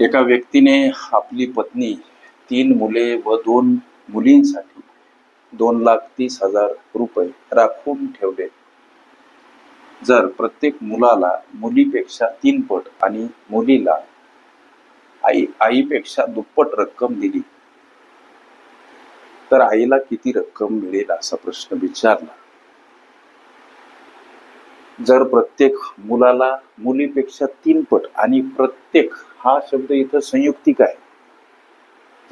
एका व्यक्तीने आपली पत्नी तीन मुले व दोन मुलींसाठी दोन लाख तीस हजार रुपये राखून ठेवले. जर प्रत्येक मुलाला मुलीपेक्षा तीन पट आणि मुलीला आई आईपेक्षा दुप्पट रक्कम दिली तर आईला किती रक्कम मिळेल असा प्रश्न विचारला. जर प्रत्येक मुलाला मुलीपेक्षा तीन पट आणि प्रत्येक हा शब्द इथं संयुक्तिक आहे.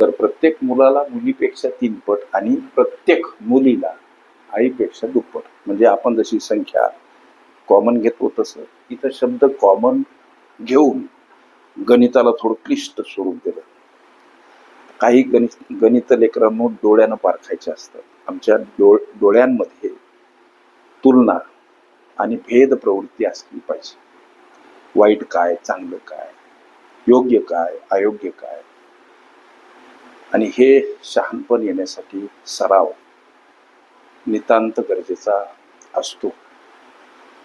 तर प्रत्येक मुलाला मुलीपेक्षा तीन पट आणि प्रत्येक मुलीला आईपेक्षा दुप्पट म्हणजे आपण जशी संख्या कॉमन घेतो तसं. इथं शब्द कॉमन घेऊन गणिताला थोडं क्लिष्ट स्वरूप दिलं. काही गणित गणित लेकरांनो डोळ्यानं पारखायचे असतात. आमच्या डो डोळ्यांमध्ये तुलना आणि भेद प्रवृत्ती असली पाहिजे. वाईट काय चांगलं काय योग्य काय अयोग्य काय? आणि हे शहाणपण येण्यासाठी सराव नितांत गरजेचा असतो.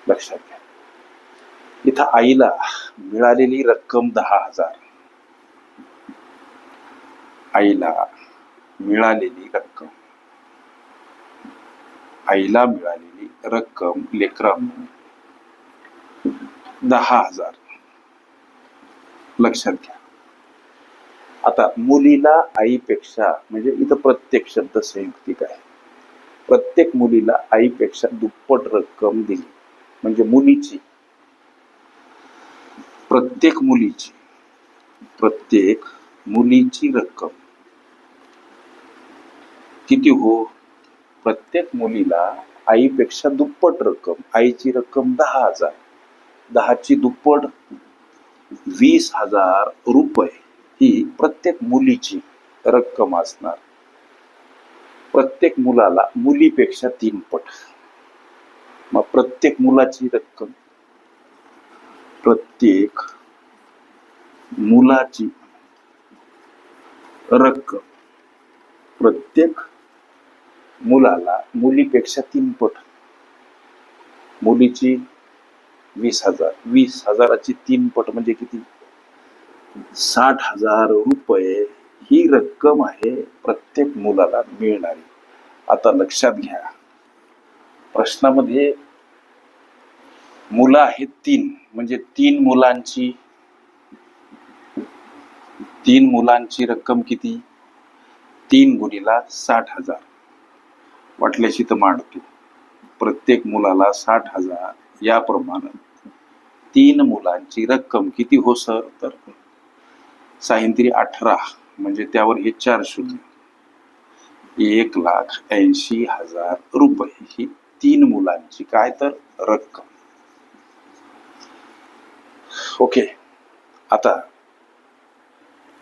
लक्षात घ्या. इथं आईला मिळालेली रक्कम दहा हजार. आईला मिळालेली रक्कम. आईला मिळालेली रक्कम लेकरम दहा हजार. लक्षात घ्या. आता मुलीला आईपेक्षा म्हणजे इथं प्रत्येक शब्द संयुक्तिक आहे. प्रत्येक मुलीला आईपेक्षा दुप्पट रक्कम दिली. म्हणजे मुलीची. प्रत्येक मुलीची. प्रत्येक मुलीची रक्कम. किती हो? प्रत्येक मुलीला आईपेक्षा दुप्पट रक्कम आईची रक्कम दहा हजार दहाची दुप्पट वीस हजार रुपये ही प्रत्येक मुलीची रक्कम असणार. प्रत्येक मुलाला मुलीपेक्षा तीन पट. मग प्रत्येक मुलाची रक्कम प्रत्येक मुलाची रक्कम प्रत्येक मुलाला मुलीपेक्षा तीन पट. मुलीची वीस हजार वीस हजाराची तीन पट म्हणजे किती? साठ हजार रुपये ही रक्कम आहे प्रत्येक मुलाला मिळणारी. आता लक्षात घ्या. प्रश्नामध्ये मुलं आहेत तीन म्हणजे तीन मुलांची तीन मुलांची रक्कम किती? तीन गुणीला साठ हजार. वाटल्याशी तर मांडतो. प्रत्येक मुलाला साठ हजार याप्रमाणे. तीन मुलांची रक्कम किती हो सर? तर साहिंत्री अठरा म्हणजे त्यावर हे चार शून्य. एक लाख ऐंशी हजार रुपये ही तीन मुलांची काय तर रक्कम. ओके. आता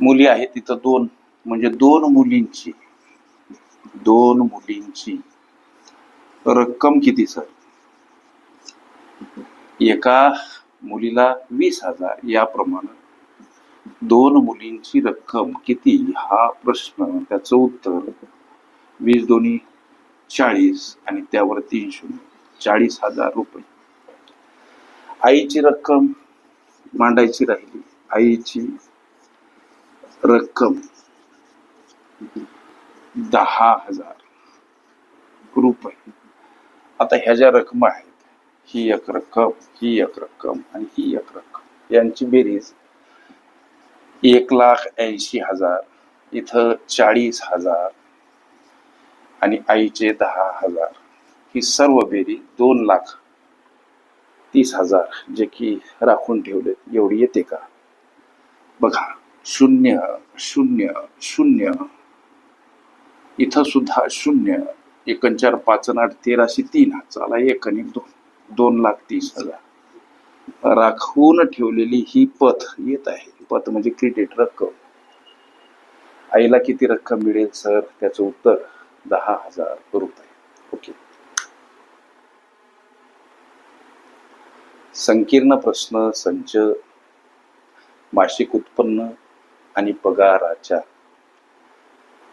मुली आहेत तिथं दोन म्हणजे दोन मुलींची दोन मुलींची रक्कम किती सर? एका मुलीला वीस हजार याप्रमाणे. दोन मुलींची रक्कम किती? हा प्रश्न त्याचं उत्तर वीस दोन्ही चाळीस आणि त्यावर तीन शून्य चाळीस हजार रुपये. आईची रक्कम मांडायची राहिली. आईची रक्कम दहा हजार रुपये. आता ह्या ज्या रकमा आहेत ही एक रक्कम ही एक रक्कम आणि ही एक रक्कम यांची बेरीज एक लाख ऐंशी हजार इथं चाळीस हजार आणि आईचे दहा हजार. ही सर्व बेरी दोन लाख तीस हजार जे की राखून ठेवले. एवढी येते का? बघा शून्य शून्य शून्य. इथं सुद्धा शून्य. एकोणचार पाच आठ तेराशे तीन चला एक आणि दोन. दोन लाख तीस हजार. राखून ठेवलेली ही पथ येत आहे. पथ म्हणजे क्रेडिट रक्कम. आईला किती रक्कम मिळेल सर? त्याचं उत्तर दहा हजार रुपये. ओके. संकीर्ण प्रश्न संच मासिक उत्पन्न आणि पगाराच्या